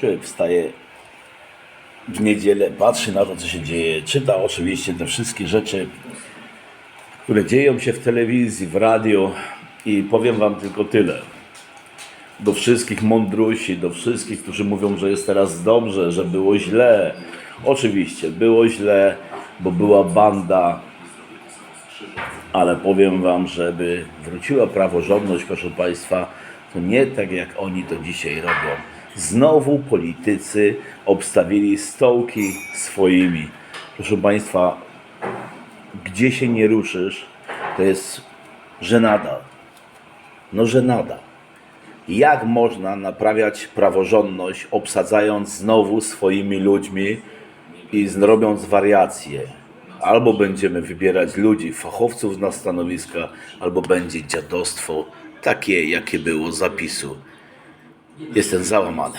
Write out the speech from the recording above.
Człowiek wstaje w niedzielę, patrzy na to, co się dzieje, czyta oczywiście te wszystkie rzeczy, które dzieją się w telewizji, w radio i powiem Wam tylko tyle. Do wszystkich mądrusi, do wszystkich, którzy mówią, że jest teraz dobrze, że było źle. Oczywiście, było źle, bo była banda, ale powiem Wam, żeby wróciła praworządność, proszę Państwa, to nie tak jak oni to dzisiaj robią. Znowu politycy obstawili stołki swoimi. Proszę Państwa, gdzie się nie ruszysz, to jest żenada. No żenada. Jak można naprawiać praworządność, obsadzając znowu swoimi ludźmi i robiąc wariacje? Albo będziemy wybierać ludzi, fachowców na stanowiska, albo będzie dziadostwo takie, jakie było zapisu. Jestem załamany.